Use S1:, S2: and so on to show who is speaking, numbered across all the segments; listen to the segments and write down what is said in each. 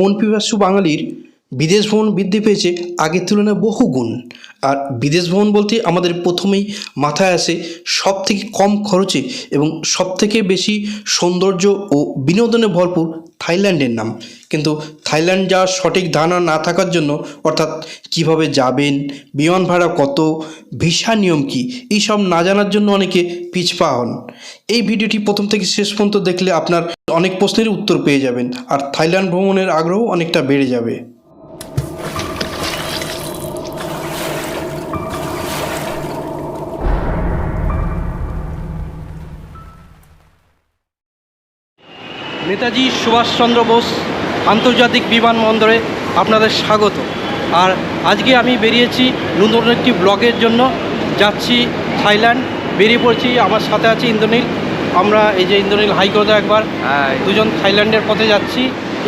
S1: ভ্রমণ পিপাসু বাঙালির বিদেশ ভ্রমণ বৃদ্ধি পেয়েছে আগের তুলনায় বহু গুণ। আর বিদেশ ভ্রমণ বলতে আমাদের প্রথমেই মাথায় আসে সব থেকে কম খরচে এবং সব থেকে বেশি সৌন্দর্য ও বিনোদনে ভরপুর থাইল্যান্ডের নাম। কিন্তু থাইল্যান্ড যাওয়ার সঠিক ধারণা না থাকার জন্য অর্থাৎ কীভাবে যাবেন, বিমান ভাড়া কত, ভিসা নিয়ম কী, এইসব না জানার জন্য অনেকে পিছপা হন। এই ভিডিওটি প্রথম থেকে শেষ পর্যন্ত দেখলে আপনার অনেক প্রশ্নের উত্তর পেয়ে যাবেন, আর থাইল্যান্ড ভ্রমণের আগ্রহ অনেকটা বেড়ে যাবে। নেতাজি সুভাষচন্দ্র বোস আন্তর্জাতিক বিমানবন্দরে আপনাদের স্বাগত। আর আজকে আমি বেরিয়েছি নতুন একটি ব্লগের জন্য। যাচ্ছি থাইল্যান্ড, বেরিয়ে পড়েছি, আমার সাথে আছে ইন্দ্রনীল। আমরা এই যে ইন্দ্রনীল হাইকোর্টে একবার দুজন থাইল্যান্ডের পথে যাচ্ছি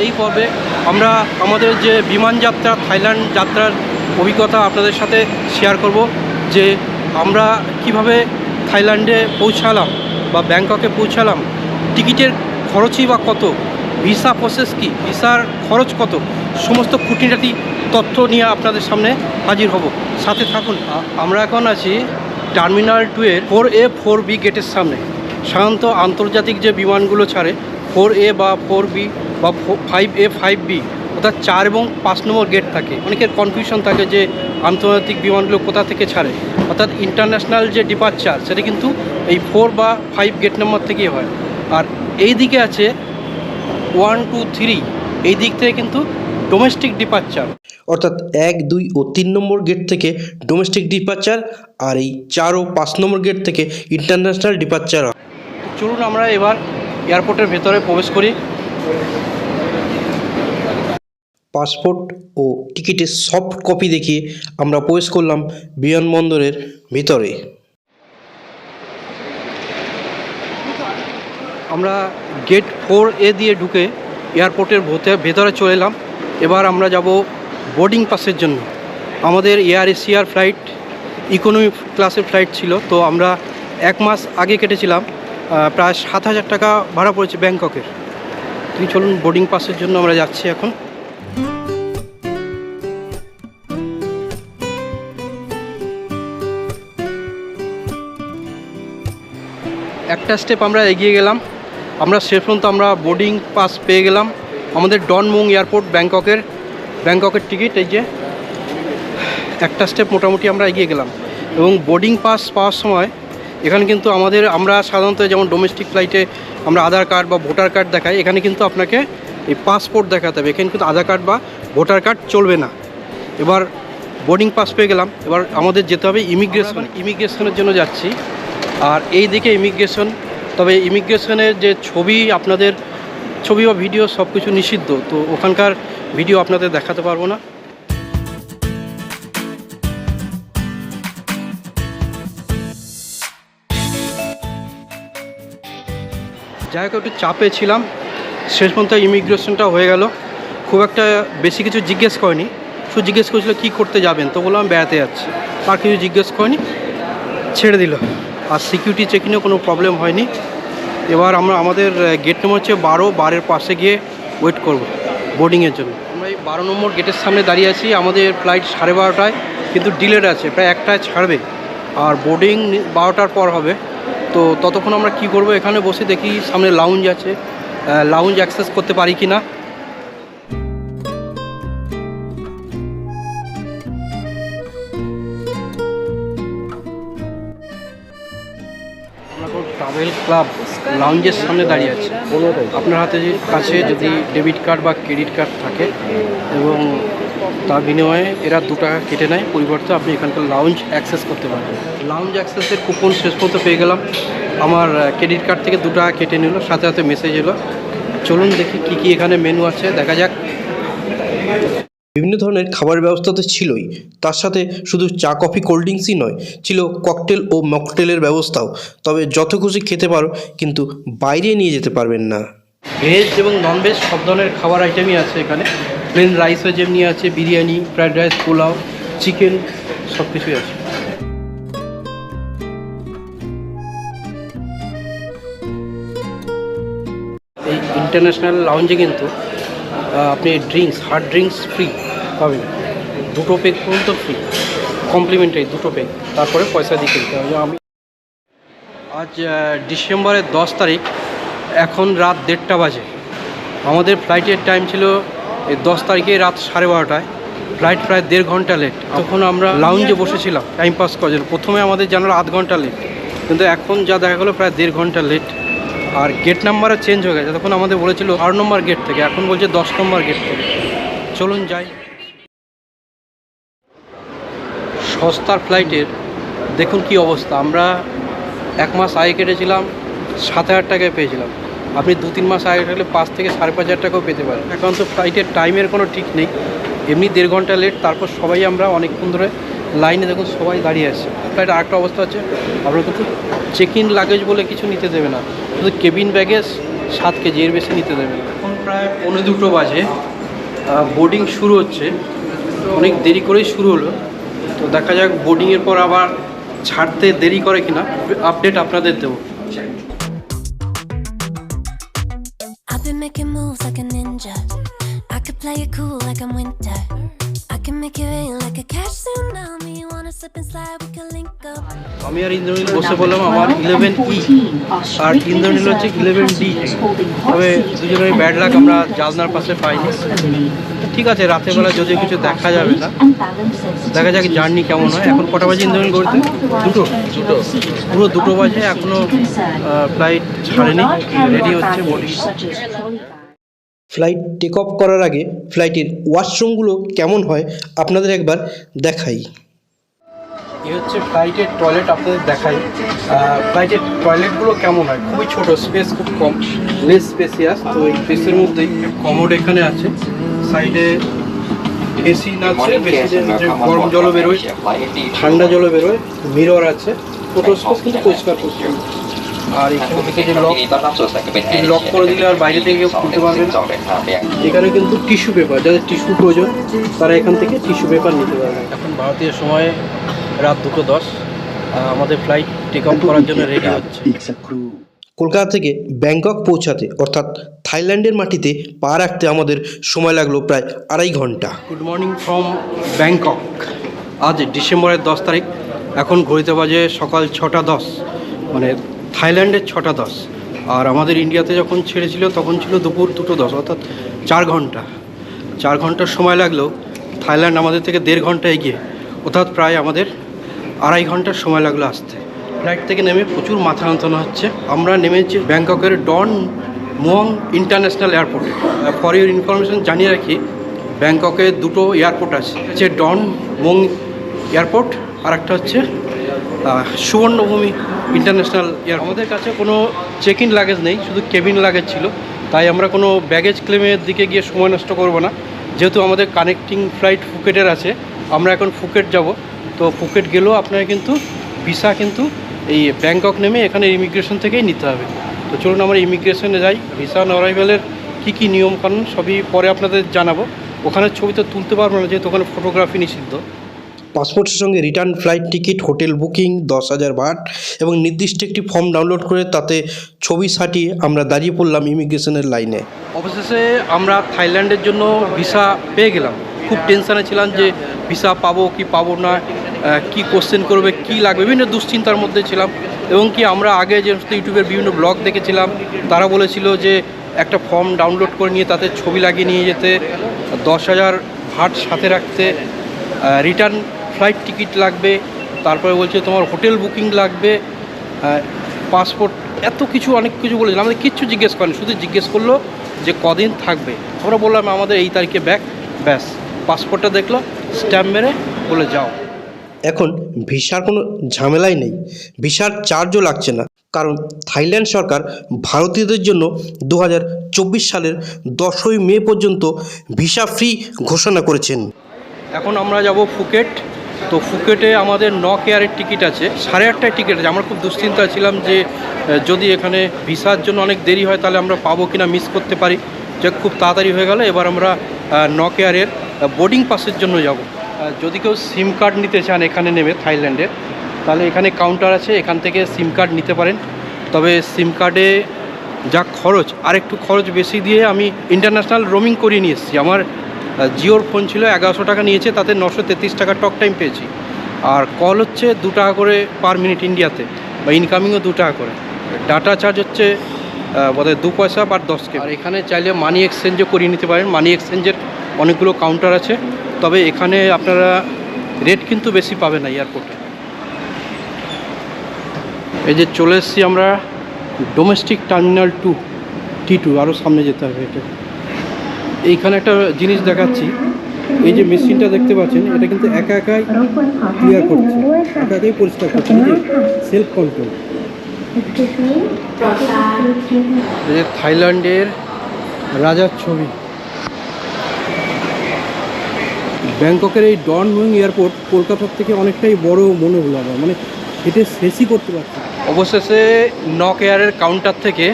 S1: এই পর্বে আমরা আমাদের যে বিমান যাত্রা থাইল্যান্ড যাত্রার অভিজ্ঞতা আপনাদের সাথে শেয়ার করব যে আমরা কীভাবে থাইল্যান্ডে পৌঁছালাম বা ব্যাংককে পৌঁছালাম টিকিটের খরচই বা কত ভিসা প্রসেস কি ভিসার খরচ কত সমস্ত খুঁটিনাটি তথ্য নিয়ে আপনাদের সামনে হাজির হব। সাথে থাকুন আমরা এখন আছি টার্মিনাল টু এর ফোর এ ফোর বি গেটের সামনে। সাধারণত আন্তর্জাতিক যে বিমানগুলো ছাড়ে, ফোর এ বা ফোর বি বা ফাইভ এ, ফাইভ বি, অর্থাৎ চার এবং পাঁচ নম্বর গেট থাকে। অনেকের কনফিউশন থাকে যে আন্তর্জাতিক বিমানগুলো কোথা থেকে ছাড়ে। অর্থাৎ ইন্টারন্যাশনাল যে ডিপার্চার সেটা কিন্তু এই ফোর বা ফাইভ গেট নম্বর থেকেই হয়। আর এই দিকে আছে ওয়ান, টু, থ্রি, এই দিক থেকে কিন্তু ডোমেস্টিক ডিপার্চার অর্থাৎ এক, দুই ও তিন নম্বর গেট থেকে ডোমেস্টিক ডিপার্চার আর এই চার ও পাঁচ নম্বর গেট থেকে ইন্টারন্যাশনাল ডিপার্চার চলুন আমরা এবার এয়ারপোর্টের ভেতরে প্রবেশ করি। পাসপোর্ট ও টিকিটের সফট কপি দেখিয়ে আমরা প্রবেশ করলাম বিমানবন্দরের ভিতরে। আমরা গেট ফোর এ দিয়ে ঢুকে এয়ারপোর্টের ভোতে- ভেতরে চলে এলাম। এবার আমরা যাব বোর্ডিং পাসের জন্য। আমাদের এয়ার এশিয়ার ফ্লাইট ইকোনমি ক্লাসের ফ্লাইট ছিল তো আমরা এক মাস আগে কেটেছিলাম। প্রায় সাত হাজার টাকা ভাড়া পড়েছে ব্যাংককের। তুই চলুন বোর্ডিং পাসের জন্য আমরা যাচ্ছি এখন। একটা স্টেপ আমরা এগিয়ে গেলাম। আমরা শেষ পর্যন্ত আমরা বোর্ডিং পাস পেয়ে গেলাম। আমাদের ডনমুং এয়ারপোর্ট ব্যাংককের ব্যাংককের টিকিট এই যে একটা স্টেপ মোটামুটি আমরা এগিয়ে গেলাম। এবং বোর্ডিং পাস পাওয়ার সময় এখানে কিন্তু আমাদের আমরা সাধারণত যেমন ডোমেস্টিক ফ্লাইটে আমরা আধার কার্ড বা ভোটার কার্ড দেখাই এখানে কিন্তু আপনাকে এই পাসপোর্ট দেখাতে হবে। এখানে কিন্তু আধার কার্ড বা ভোটার কার্ড চলবে না। এবার বোর্ডিং পাস পেয়ে গেলাম। এবার আমাদের যেতে হবে ইমিগ্রেশন ইমিগ্রেশনের জন্য যাচ্ছি। আর এই দিকে ইমিগ্রেশন তবে ইমিগ্রেশনের যে ছবি আপনাদের ছবি বা ভিডিও সব কিছু নিষিদ্ধ। তো ওখানকার ভিডিও আপনাদের দেখাতে পারব না। যাই হোক, একটু চাপে ছিলাম। শেষ পর্যন্ত ইমিগ্রেশনটা হয়ে গেল। খুব একটা বেশি কিছু জিজ্ঞেস করেনি। শুধু জিজ্ঞেস করেছিল, কী করতে যাবেন? তো বললাম বেড়াতে যাচ্ছি। আর কিছু জিজ্ঞেস করেনি। ছেড়ে দিল। আর সিকিউরিটি চেকিংয়েও কোনো প্রবলেম হয়নি। এবার আমরা, আমাদের গেট নম্বর হচ্ছে বারো, বারের পাশে গিয়ে ওয়েট করব বোর্ডিংয়ের জন্য। আমরা এই বারো নম্বর গেটের সামনে দাঁড়িয়ে আছি। আমাদের ফ্লাইট সাড়ে বারোটায়, কিন্তু ডিলেড আছে, প্রায় একটায় ছাড়বে। আর বোর্ডিং বারোটার পর হবে। তো ততক্ষণ আমরা কি করব? এখানে বসে দেখি সামনে লাউঞ্জ আছে। লাউঞ্জ অ্যাক্সেস করতে পারি কি না ক্লাব লাউঞ্জের সামনে দাঁড়িয়ে আছি। আপনার হাতে কাছে যদি ডেবিট কার্ড বা ক্রেডিট কার্ড থাকে, এবং তার বিনিময়ে এরা দু টাকা কেটে নেয়। পরিবর্তে আপনি এখানকার লাউঞ্জ অ্যাক্সেস করতে পারবেন। লাউঞ্জ অ্যাক্সেসের কুপন শেষ পর্যন্ত পেয়ে গেলাম। আমার ক্রেডিট কার্ড থেকে দু টাকা কেটে নিল। সাথে সাথে মেসেজ এলো। চলুন দেখি কী কী এখানে মেনু আছে। দেখা যাক। বিভিন্ন ধরনের খাবারের ব্যবস্থা তো ছিলই। তার সাথে শুধু চা কফি কোল্ড ড্রিঙ্কসই নয় ছিল ককটেল ও মকটেলের ব্যবস্থাও। তবে যত খুশি খেতে পারো কিন্তু বাইরে নিয়ে যেতে পারবেন না। ভেজ এবং নন ভেজ সব ধরনের খাবার আইটেমই আছে এখানে। প্লেন রাইসও যেমনি আছে, biryani fried rice pulao chicken সব কিছুই আছে। এই ইন্টারন্যাশনাল লাউঞ্জে কিন্তু আপনি ড্রিঙ্কস হার্ড ড্রিঙ্কস ফ্রি পাবেন। দুটো পেক পর্যন্ত ফ্রি কমপ্লিমেন্টারি দুটো পেক তারপরে পয়সা দিয়ে কিনতে হবে। আমি আজ ডিসেম্বরের দশ তারিখ। এখন রাত দেড়টা বাজে। আমাদের ফ্লাইটের টাইম ছিল এই দশ তারিখে রাত সাড়ে বারোটায় ফ্লাইট প্রায় দেড় ঘণ্টা লেট তখন আমরা লাউঞ্জে বসেছিলাম টাইম পাস করার জন্য। প্রথমে আমাদের জানালো আধ ঘণ্টা লেট কিন্তু এখন যা দেখা গেলো প্রায় দেড় ঘণ্টা লেট আর গেট নাম্বারও চেঞ্জ হয়ে গেছে। তখন আমাদের বলেছিল আট নম্বর গেট থেকে, এখন বলছে দশ নম্বর গেট থেকে। চলুন যাই। সস্তার ফ্লাইটের দেখুন কি অবস্থা। আমরা এক মাস আগে কেটেছিলাম, সাত হাজার টাকায় পেয়েছিলাম। আপনি দু তিন মাস আগে থাকলে পাঁচ থেকে সাড়ে পাঁচ হাজার টাকাও পেতে পারেন। এখন তো ফ্লাইটের টাইমের কোনো ঠিক নেই। এমনি দেড় ঘণ্টা লেট তারপর সবাই আমরা অনেকক্ষণ ধরে লাইনে দেখুন সবাই দাঁড়িয়ে আছে। ফ্লাইটের আরেকটা অবস্থা হচ্ছে আপনার কিন্তু চেক ইন লাগেজ বলে কিছু নিতে দেবে না। শুধু কেবিন ব্যাগেজ সাত কেজি, এর বেশি নিতে দেবে এখন প্রায় পৌনে দুটো বাজে বোর্ডিং শুরু হচ্ছে। অনেক দেরি করেই শুরু হলো। তো দেখা যাক বোর্ডিংয়ের পর আবার ছাড়তে দেরি করে কিনা। আপডেট আপনাদের দেবো।
S2: Play it cool like I'm winter. I can make it rain like a cash tsunami. Wanna slip and slide? We can link up.
S1: আমি আর ইন্দ্রনীল বসে বললাম আমার ইলেভেন ই আর ইন্দ্রনীল হচ্ছে ইলেভেন ডি তবে দুজনের ব্যাড লাক আমরা জালনার পাশে পাইনি ঠিক আছে রাতের বেলা যদিও কিছু দেখা যাবে না দেখা যাক জার্নি কেমন হয় এখন কটা বাজে ইন্দ্রনীল করতে দুটো দুটো পুরো দুটো বাজে এখনও ফ্লাইট ছাড়েনি রেডি হচ্ছে বডি
S3: ফ্লাইট টেক অফ করার আগে ফ্লাইটের ওয়াশরুমগুলো কেমন হয় আপনাদের একবার দেখাই।
S1: এ হচ্ছে ফ্লাইটের টয়লেট আপনাদের দেখাই। ফ্লাইটের টয়লেটগুলো কেমন হয়? খুবই ছোট স্পেস খুব কম লেস স্পেসিয়াস তো এই স্পেসের মধ্যেই কমোড এখানে আছে। সাইডে এসি না আছে গরম জলও বেরোয় ঠান্ডা জলও বেরোয় মিরর আছে ফটোস্কোপ কিন্তু পরিষ্কার পরিচ্ছন্ন আর এখান থেকে যে লক লক করে দিলে আর বাইরে থেকে খুলতে পারবে না? এখানে কিন্তু টিস্যু পেপার যাদের টিস্যু প্রয়োজন তারা এখান থেকে টিস্যু পেপার নিতে পারবে। এখন ভারতীয় সময়ে রাত দুটো দশ আমাদের ফ্লাইট টেক অফ করার জন্য রেডি হচ্ছে।
S3: কলকাতা থেকে ব্যাংকক পৌঁছাতে অর্থাৎ থাইল্যান্ডের মাটিতে পা রাখতে আমাদের সময় লাগল প্রায় আড়াই ঘণ্টা।
S1: গুড মর্নিং ফ্রম ব্যাংকক আজ ডিসেম্বরের দশ তারিখ। এখন ঘড়িতে বাজে সকাল ছটা দশ। মানে থাইল্যান্ডের ছটা দশ। আর আমাদের ইন্ডিয়াতে যখন ছেড়েছিল, তখন ছিল দুপুর দুটো দশ, অর্থাৎ চার ঘণ্টা। চার ঘণ্টার সময় লাগলেও থাইল্যান্ড আমাদের থেকে দেড় ঘণ্টা এগিয়ে। অর্থাৎ প্রায় আমাদের আড়াই ঘণ্টার সময় লাগল আসতে। ফ্লাইট থেকে নেমে প্রচুর মাথা যন্ত্রণা হচ্ছে। আমরা নেমেছি ব্যাংককের ডন মুয়ং ইন্টারন্যাশনাল এয়ারপোর্টে। ফর ইউর ইনফরমেশন জানিয়ে রাখি, ব্যাংককে দুটো এয়ারপোর্ট আছে। হচ্ছে ডন মুং এয়ারপোর্ট আর একটা হচ্ছে সুবর্ণভূমি ইন্টারন্যাশনাল এয়ার আমাদের কাছে কোনো চেক ইন লাগেজ নেই, শুধু কেবিন লাগেজ ছিল। তাই আমরা কোনো ব্যাগেজ ক্লেমের দিকে গিয়ে সময় নষ্ট করব না। যেহেতু আমাদের কানেক্টিং ফ্লাইট ফুকেটের আছে, আমরা এখন ফুকেট যাব। তো ফুকেট গেলেও আপনারা কিন্তু ভিসা কিন্তু এই ব্যাংকক নেমে এখানে ইমিগ্রেশন থেকেই নিতে হবে। তো চলুন আমরা ইমিগ্রেশনে যাই। ভিসা অন অরাইভেলের কী কী নিয়মকানুন সবই পরে আপনাদের জানাব। ওখানে ছবি তো তুলতে পারব না, যেহেতু ওখানে ফটোগ্রাফি নিষিদ্ধ।
S3: পাসপোর্টের সঙ্গে return flight ticket, hotel booking দশ হাজার বাট এবং নির্দিষ্ট একটি ফর্ম ডাউনলোড করে তাতে ছবি সাটিয়ে আমরা দাঁড়িয়ে পড়লাম ইমিগ্রেশনের লাইনে।
S1: অবশেষে আমরা থাইল্যান্ডের জন্য ভিসা পেয়ে গেলাম। খুব টেনশানে ছিলাম যে ভিসা পাবো কি পাবো না কি কোশ্চেন করবে, কি লাগবে, বিভিন্ন দুশ্চিন্তার মধ্যে ছিলাম এবং কি আমরা আগে যে ইউটিউবের বিভিন্ন ব্লগ দেখেছিলাম, তারা বলেছিল যে একটা ফর্ম ডাউনলোড করে নিয়ে তাতে ছবি লাগিয়ে নিয়ে যেতে, দশ হাজার ভাট সাথে রাখতে রিটার্ন ফ্লাইট টিকিট লাগবে তারপরে বলছে তোমার হোটেল বুকিং লাগবে পাসপোর্ট এত কিছু অনেক কিছু বলেছিলাম আমাদের কিচ্ছু জিজ্ঞেস করেন শুধু জিজ্ঞেস করল যে কদিন থাকবে। আমরা বললাম আমাদের এই তারিখে ব্যাক। ব্যাস পাসপোর্টটা দেখল স্ট্যাম্প মেরে বলে যাও।
S3: এখন ভিসার কোনো ঝামেলাই নেই। ভিসার চার্জও লাগছে না। কারণ থাইল্যান্ড সরকার ভারতীয়দের জন্য দু হাজার চব্বিশ সালের দশই মে পর্যন্ত ভিসা ফ্রি ঘোষণা করেছেন।
S1: এখন আমরা যাব ফুকেট। তো ফুকেটে আমাদের ন কেয়ারের টিকিট আছে, সাড়ে আটটায় টিকিট আছে। আমরা খুব দুশ্চিন্তা ছিলাম যে যদি এখানে ভিসার জন্য অনেক দেরি হয়, তাহলে আমরা পাবো কিনা মিস করতে পারি। যে খুব তাড়াতাড়ি হয়ে গেল। এবার আমরা ন কেয়ারের বোর্ডিং পাসের জন্য যাব। যদি কেউ সিম কার্ড নিতে চান এখানে নেবে থাইল্যান্ডে তাহলে এখানে কাউন্টার আছে। এখান থেকে সিম কার্ড নিতে পারেন। তবে সিম কার্ডে যা খরচ আর একটু খরচ বেশি দিয়ে আমি ইন্টারন্যাশনাল রোমিং করিয়ে নিয়ে এসেছি। আমার জিওর ফোন ছিল, এগারোশো টাকা নিয়েছে, তাতে নশো তেত্রিশ টাকা টক টাইম পেয়েছি। আর কল হচ্ছে দু টাকা করে পার মিনিট ইন্ডিয়াতে, বা ইনকামিংও দু টাকা করে। ডাটা চার্জ হচ্ছে বোধহয় দু পয়সা বা দশ কে আর এখানে চাইলে মানি এক্সচেঞ্জও করিয়ে নিতে পারেন। মানি এক্সচেঞ্জের অনেকগুলো কাউন্টার আছে। তবে এখানে আপনারা রেট কিন্তু বেশি পাবে না এয়ারপোর্টে এই যে চলে এসেছি আমরা domestic terminal two T two আরও সামনে যেতে হবে এটা এইখানে একটা জিনিস দেখাচ্ছি। এই যে মেশিনটা দেখতে পাচ্ছেন, এটা কিন্তু একা একাই ক্লিয়ার করছে। একা একাই পরিষ্কার করছে। সেলফ কন্ট্রোল থাইল্যান্ডের রাজার ছবি। ব্যাংককের এই ডন মুইং এয়ারপোর্ট কলকাতার থেকে অনেকটাই বড় মনে হলো আমার মানে এটা শেষই করতে পারছি অবশেষে নক এয়ারের কাউন্টার থেকে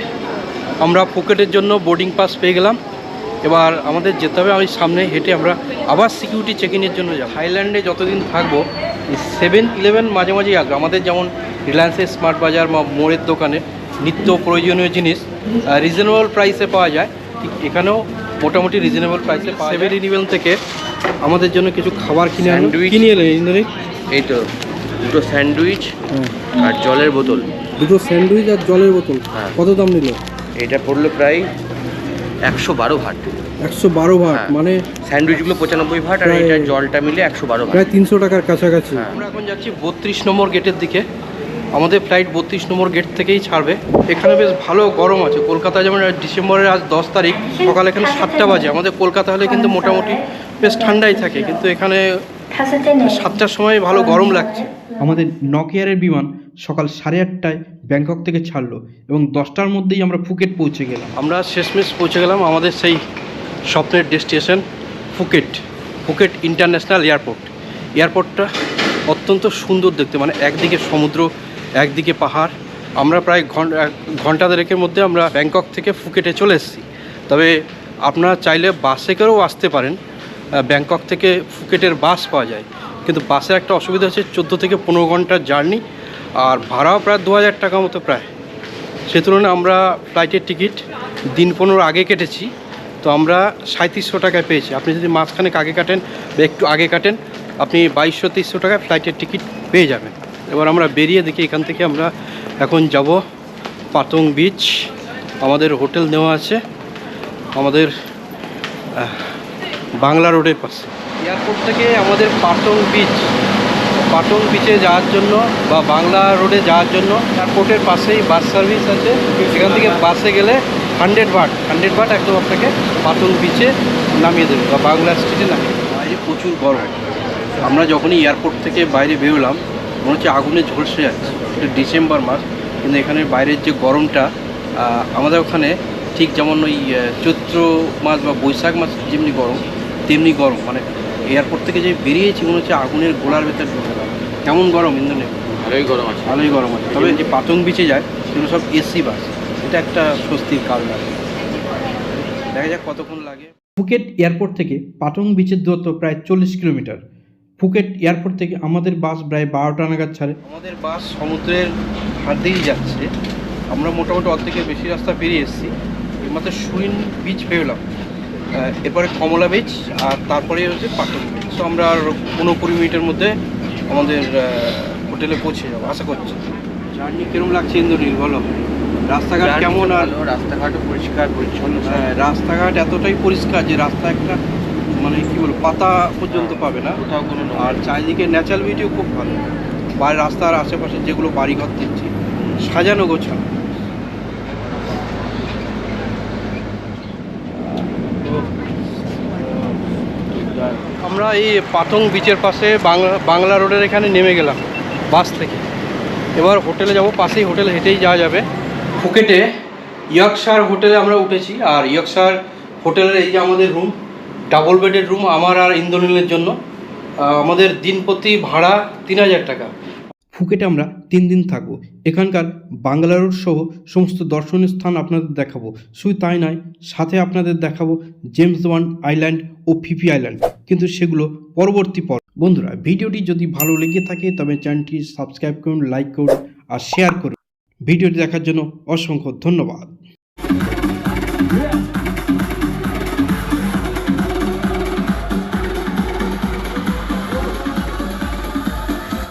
S1: আমরা ফুকেটের জন্য বোর্ডিং পাস পেয়ে গেলাম। এবার আমাদের যেতে হবে আমি সামনে হেঁটে আমরা আবার সিকিউরিটি চেকিংয়ের জন্য যাব। থাইল্যান্ডে যতদিন থাকব সেভেন ইলেভেন মাঝে মাঝেই আসবে আমাদের যেমন রিলায়েন্সের স্মার্ট বাজার বা মোড়ের দোকানে নিত্য প্রয়োজনীয় জিনিস রিজনেবল প্রাইসে পাওয়া যায়। ঠিক এখানেও মোটামুটি রিজনেবল প্রাইসে সেভেন ইলেভেন থেকে আমাদের জন্য কিছু খাবার কিনে
S4: Sandwich।
S1: কিনে এলেন
S4: এই তো দুটো স্যান্ডউইচ আর জলের বোতল।
S1: দুটো স্যান্ডউইচ আর জলের বোতল।
S4: হ্যাঁ।
S1: কত দাম নিল?
S4: এটা পড়ল প্রায় একশো বারো ভাট।
S1: একশো বারো ভাট
S4: হ্যাঁ।
S1: মানে
S4: স্যান্ডউইচগুলো পঁচানব্বই ভাট আর এটা জলটা মিলে একশো বারো ভাট।
S1: প্রায় তিনশো টাকার কাছাকাছি।
S4: হ্যাঁ।
S1: আমরা এখন যাচ্ছি বত্রিশ নম্বর গেটের দিকে। আমাদের ফ্লাইট বত্রিশ নম্বর গেট থেকেই ছাড়বে। এখানে বেশ ভালো গরম আছে। কলকাতায় যেমন ডিসেম্বরের আজ দশ তারিখ সকাল এখানে সাতটা বাজে। আমাদের কলকাতা হলে কিন্তু মোটামুটি বেশ ঠান্ডাই থাকে। কিন্তু এখানে সাতটার সময় ভালো গরম লাগছে। আমাদের নকিয়ারের বিমান সকাল সাড়ে আটটায় ব্যাংকক থেকে ছাড়লো এবং দশটার মধ্যেই আমরা ফুকেট পৌঁছে গেলাম। আমরা শেষমেশ পৌঁছে গেলাম আমাদের সেই স্বপ্নের destination Phuket Phuket international airport. এয়ারপোর্টটা অত্যন্ত সুন্দর দেখতে মানে একদিকে সমুদ্র একদিকে পাহাড়। আমরা প্রায় ঘণ্টা ঘণ্টা দেড়েকের মধ্যে আমরা ব্যাংকক থেকে ফুকেটে চলে এসেছি। তবে আপনারা চাইলে বাসে করেও আসতে পারেন। ব্যাংকক থেকে ফুকেটের বাস পাওয়া যায়। কিন্তু বাসের একটা অসুবিধা হচ্ছে চোদ্দ থেকে পনেরো ঘণ্টার জার্নি, আর ভাড়াও প্রায় দু হাজার টাকা মতো প্রায়। সে তুলনায় আমরা ফ্লাইটের টিকিট দিন পনেরো আগে কেটেছি, তো আমরা সাঁত্রিশশো টাকায় পেয়েছি। আপনি যদি মাঝখানে আগে কাটেন বা একটু আগে কাটেন, আপনি বাইশশো, তেইশশো টাকায় ফ্লাইটের টিকিট পেয়ে যাবেন। এবার আমরা বেরিয়ে দেখি, এখান থেকে আমরা এখন যাব পাতং বিচ আমাদের হোটেল নেওয়া আছে। আমাদের বাংলা রোডের পাশে। এয়ারপোর্ট থেকে আমাদের পাটং বিচ পাটং বিচে যাওয়ার জন্য বা বাংলা রোডে যাওয়ার জন্য এয়ারপোর্টের পাশেই বাস সার্ভিস আছে। সেখান থেকে বাসে গেলে হান্ড্রেড বাট হান্ড্রেড বাট একদম আপনাকে পাটং বিচে নামিয়ে দেবে বা বাংলা স্ট্রিটে নামিয়ে দেবে। বাইরে প্রচুর গরম। আমরা যখনই এয়ারপোর্ট থেকে বাইরে বেরোলাম মনে হচ্ছে আগুনে ঝলসে যাচ্ছে। এটা ডিসেম্বর মাস কিন্তু এখানে বাইরের যে গরমটা আমাদের ওখানে ঠিক যেমন ওই চৈত্র মাস বা বৈশাখ মাস যেমনি গরম তেমনি গরম মানে এয়ারপোর্ট থেকে যে বেরিয়েছি মনে হচ্ছে আগুনের গোলার ভেতর ঢুকে কেমন গরম ইন্দ্রনে
S4: ভালোই গরম আছে।
S1: ভালোই গরম আছে। তবে যে পাতং বিচে যায় সেগুলো সব এসি বাস। এটা একটা স্বস্তির কারণ আছে দেখা যাক কতক্ষণ লাগে। ফুকেট এয়ারপোর্ট থেকে পাটং বিচের দূরত্ব প্রায় চল্লিশ কিলোমিটার। ফুকেট এয়ারপোর্ট থেকে আমাদের বাস প্রায় বারোটা নাগাদ ছাড়ে। আমাদের বাস সমুদ্রের ধার দিয়েই যাচ্ছে। আমরা মোটামুটি অর্ধেকের বেশি রাস্তা পেরিয়ে এসেছি। এর মাত্র সুইন বিচ পেরোলাম আহ, এরপরে কমলা বিচ আর তারপরে হচ্ছে পাটন বিচ তো আমরা আর পনেরো কুড়ি মিনিটের মধ্যে আমাদের হোটেলে পৌঁছে যাব আশা করছি। জার্নি কিরম লাগছে ইন্দ্রনীল বলো? রাস্তাঘাট কেমন আর
S4: রাস্তাঘাটও পরিষ্কার পরিচ্ছন্ন।
S1: হ্যাঁ, রাস্তাঘাট এতটাই পরিষ্কার যে রাস্তা একটা মানে কি বলব পাতা পর্যন্ত পাবে না।
S4: কোথাও কোনো
S1: আর চারিদিকে ন্যাচারাল বিউটিও খুব ভালো। বাইরে রাস্তার আশেপাশে যেগুলো বাড়িঘর দেখছি সাজানো গোছানো। আমরা এই পাতং বিচের পাশে বাংলা বাংলা রোডের এখানে নেমে গেলাম বাস থেকে। এবার হোটেলে যাব, পাশেই হোটেল হেঁটেই যাওয়া যাবে। ফুকেটে ইয়কশার হোটেলে আমরা উঠেছি, আর ইয়কশার হোটেলের এই যে আমাদের রুম ডাবল বেডের রুম আমার আর ইন্দ্রনীলের জন্য আমাদের দিন প্রতি ভাড়া তিন হাজার টাকা। ফুকেটে আমরা তিন দিন থাকব। এখানকার বাংলা রোড সহ সমস্ত দর্শনীয় স্থান আপনাদের দেখাবো। শুধু তাই নয়, সাথে আপনাদের দেখাবো জেমস ওয়ান আইল্যান্ড ও ফিফি আইল্যান্ড। কিন্তু সেগুলো পরবর্তী পর বন্ধুরা, ভিডিওটি যদি ভালো লেগে থাকে, তবে চ্যানেলটি সাবস্ক্রাইব করুন, লাইক করুন আর শেয়ার করুন। ভিডিওটি দেখার জন্য অসংখ্য ধন্যবাদ।